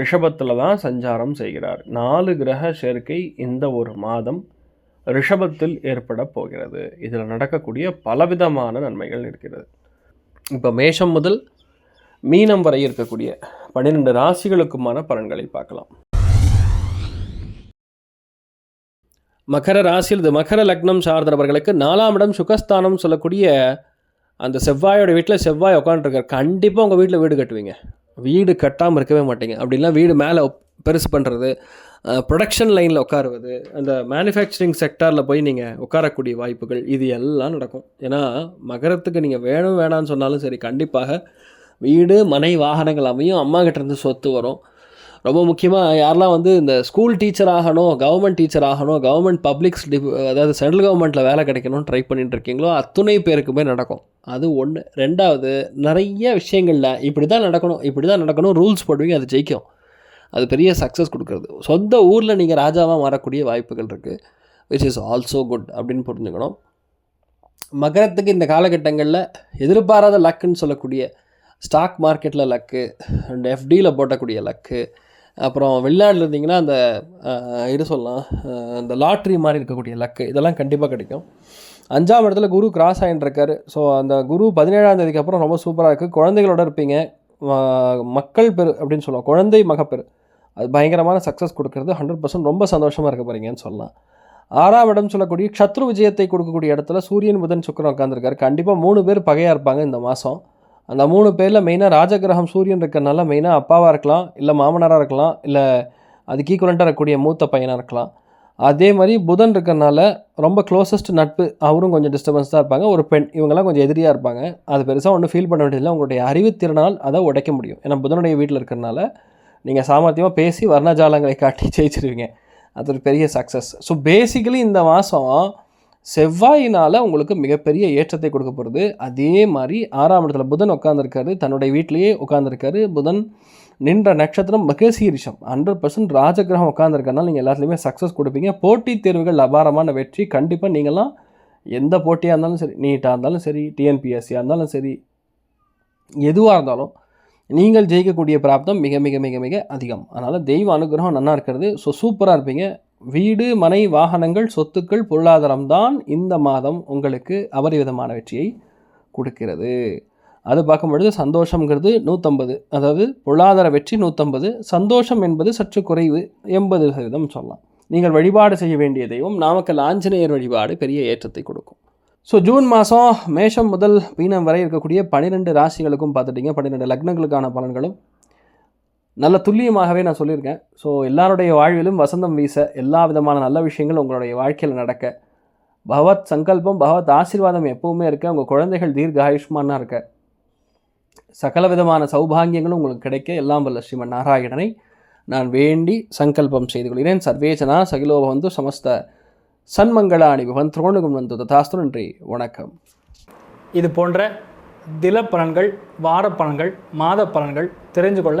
ரிஷபத்தில் தான் சஞ்சாரம் செய்கிறார். நாலு கிரக சேர்க்கை இந்த ஒரு மாதம் ரிஷபத்தில் ஏற்பட போகிறது. இதில் நடக்கக்கூடிய பலவிதமான நன்மைகள் இருக்கிறது. இப்போ மேஷம் முதல் மீனம் வரை இருக்கக்கூடிய பன்னிரெண்டு ராசிகளுக்குமான பலன்களை பார்க்கலாம். மகர ராசியில் இது மகர லக்னம் சார்ந்தவர்களுக்கு நாலாம் இடம் சுகஸ்தானம் சொல்லக்கூடிய அந்த செவ்வாயோட வீட்டில் செவ்வாய் உட்காந்துருக்கார் கண்டிப்பாக உங்கள் வீட்டில் வீடு கட்டுவீங்க. வீடு கட்டாமல் இருக்கவே மாட்டீங்க. அப்படின்லாம் வீடு மேலே பெருசு பண்ணுறது ப்ரொடக்ஷன் லைனில் உட்காருவது அந்த மேனுஃபேக்சரிங் செக்டாரில் போய் நீங்கள் உட்காரக்கூடிய வாய்ப்புகள் இது எல்லாம் நடக்கும். ஏன்னா மகரத்துக்கு நீங்கள் வேணும் வேணான்னு சொன்னாலும் சரி கண்டிப்பாக வீடு மனை வாகனங்கள் அமையும் அம்மா கிட்டேருந்து சொத்து வரும். ரொம்ப முக்கியமாக யாரெல்லாம் வந்து இந்த ஸ்கூல் டீச்சர் ஆகணும் கவர்மெண்ட் டீச்சர் ஆகணும் கவர்மெண்ட் பப்ளிக்ஸ் அதாவது சென்ட்ரல் கவர்மெண்ட்டில் வேலை கிடைக்கணும்னு ட்ரை பண்ணிட்டு இருக்கீங்களோ அத்துணை பேருக்குமே நடக்கும். அது ஒன்று ரெண்டாவது நிறைய விஷயங்களில் இப்படி தான் நடக்கணும் இப்படி தான் நடக்கணும் ரூல்ஸ் போடுவீங்க அது ஜெயிக்கும். அது பெரிய சக்ஸஸ் கொடுக்குறது. சொந்த ஊரில் நீங்கள் ராஜாவாக மாறக்கூடிய வாய்ப்புகள் இருக்குது விச் இஸ் ஆல்சோ குட் அப்படின்னு புரிஞ்சுக்கணும். மகரத்துக்கு இந்த காலகட்டங்களில் எதிர்பாராத லக்குன்னு சொல்லக்கூடிய ஸ்டாக் மார்க்கெட்டில் லக்கு அண்ட் எஃப்டியில் போட்டக்கூடிய லக்கு அப்புறம் வெளிநாட்டில் இருந்தீங்கன்னா அந்த இது சொல்லலாம் இந்த லாட்ரி மாதிரி இருக்கக்கூடிய லக்கு இதெல்லாம் கண்டிப்பாக கிடைக்கும். அஞ்சாம் இடத்துல குரு கிராஸ் ஆகிட்டுருக்காரு ஸோ அந்த குரு பதினேழாம் தேதிக்கு அப்புறம் ரொம்ப சூப்பராக இருக்குது குழந்தைகளோட இருப்பீங்க. மக்கள் பெரு அப்படின்னு சொல்லுவோம் குழந்தை மகப்பெரு அது பயங்கரமான சக்ஸஸ் கொடுக்கறது ஹண்ட்ரட் பர்சன்ட் ரொம்ப சந்தோஷமாக இருக்க போகிறீங்கன்னு சொல்லலாம். ஆறாம் இடம் சொல்லக்கூடிய சத்ரு விஜயத்தை கொடுக்கக்கூடிய இடத்துல சூரியன் புதன் சுக்கரன் உட்காந்துருக்காரு கண்டிப்பாக மூணு பேர் பகையாக இருப்பாங்க இந்த மாதம் அந்த மூணு பேரில் மெயினாக ராஜகிரகம் சூரியன் இருக்கிறனால மெயினாக அப்பாவாக இருக்கலாம் இல்லை மாமனாராக இருக்கலாம் இல்லை அதுக்கு ஈக்குவலண்ட்டாக இருக்கக்கூடிய மூத்த பையனாக இருக்கலாம். அதே மாதிரி புதன் இருக்கிறனால ரொம்ப க்ளோசஸ்ட் நட்பு அவரும் கொஞ்சம் டிஸ்டர்பன்ஸ் தான் இருப்பாங்க. ஒரு பெண் இவங்கெல்லாம் கொஞ்சம் எதிரியாக இருப்பாங்க. அது பெருசாக ஒன்றும் ஃபீல் பண்ண வேண்டியதில்லை. உங்களுடைய அறிவுத்திறனால் அதை உடைக்க முடியும். ஏன்னா புதனுடைய வீட்டில் இருக்கிறனால நீங்கள் சாமர்த்தியமாக பேசி வர்ணஜாலங்களை காட்டி ஜெயிச்சிருவீங்க. அது ஒரு பெரிய சக்ஸஸ் ஸோ பேசிக்கலி இந்த மாதம் செவ்வாயினால் உங்களுக்கு மிகப்பெரிய ஏற்றத்தை கொடுக்க போகிறது அதே மாதிரி ஆறாம் இடத்துல புதன் உட்காந்துருக்காரு தன்னுடைய வீட்டிலேயே உட்காந்துருக்காரு புதன் நின்ற நட்சத்திரம் மகசீரிஷம் ஹண்ட்ரட் பர்சன்ட் ராஜகிரகம் உட்காந்துருக்கனால நீங்கள் எல்லாத்துலேயுமே சக்ஸஸ் கொடுப்பீங்க. போட்டித் தேர்வுகள் அபாரமான வெற்றி. கண்டிப்பாக நீங்களாம் எந்த போட்டியாக இருந்தாலும் சரி நீட்டாக இருந்தாலும் சரி டிஎன்பிஎஸ்சியாக இருந்தாலும் சரி எதுவாக இருந்தாலும் நீங்கள் ஜெயிக்கக்கூடிய பிராப்தம் மிக மிக மிக மிக அதிகம். அதனால் தெய்வ அனுகிரகம் நல்லா இருக்கிறது. ஸோ சூப்பராக இருப்பீங்க. வீடு மனை வாகனங்கள் சொத்துக்கள் பொருளாதாரம் தான் இந்த மாதம் உங்களுக்கு அபரிவிதமான வெற்றியை கொடுக்கிறது. அது பார்க்கும் பொழுது சந்தோஷங்கிறது நூற்றம்பது அதாவது பொருளாதார வெற்றி நூற்றம்பது சந்தோஷம் என்பது சற்று குறைவு எண்பது சதவீதம் சொல்லலாம். நீங்கள் வழிபாடு செய்ய வேண்டிய தெய்வம் நாமக்கல் ஆஞ்சநேயர் வழிபாடு பெரிய ஏற்றத்தை கொடுக்கும். ஸோ ஜூன் மாதம் மேஷம் முதல் பீனம் வரை இருக்கக்கூடிய பன்னிரெண்டு ராசிகளுக்கும் பார்த்துட்டிங்க. பன்னிரெண்டு லக்னங்களுக்கான பலன்களும் நல்ல துல்லியமாகவே நான் சொல்லியிருக்கேன். ஸோ எல்லாருடைய வாழ்விலும் வசந்தம் வீச எல்லா விதமான நல்ல விஷயங்களும் உங்களுடைய வாழ்க்கையில் நடக்க பகவத் சங்கல்பம் பகவத் ஆசீர்வாதம் எப்பவுமே இருக்க உங்கள் குழந்தைகள் தீர்க்க ஆயுஷ்மானாக இருக்க சகல விதமான சௌபாகியங்களும் உங்களுக்கு கிடைக்க. எல்லாம் வல்ல ஸ்ரீமன் நாராயணனை நான் வேண்டி சங்கல்பம் செய்து கொள்கிறேன். சர்வேஜனா சகிலோபவந்து சமஸ்த சன்மங்களாணி பவன் துரோணுகும் வந்து ததாஸ்து நன்றி. வணக்கம். இது போன்ற தில பலன்கள் வார பலன்கள் மாத பலன்கள் தெரிஞ்சு கொள்ள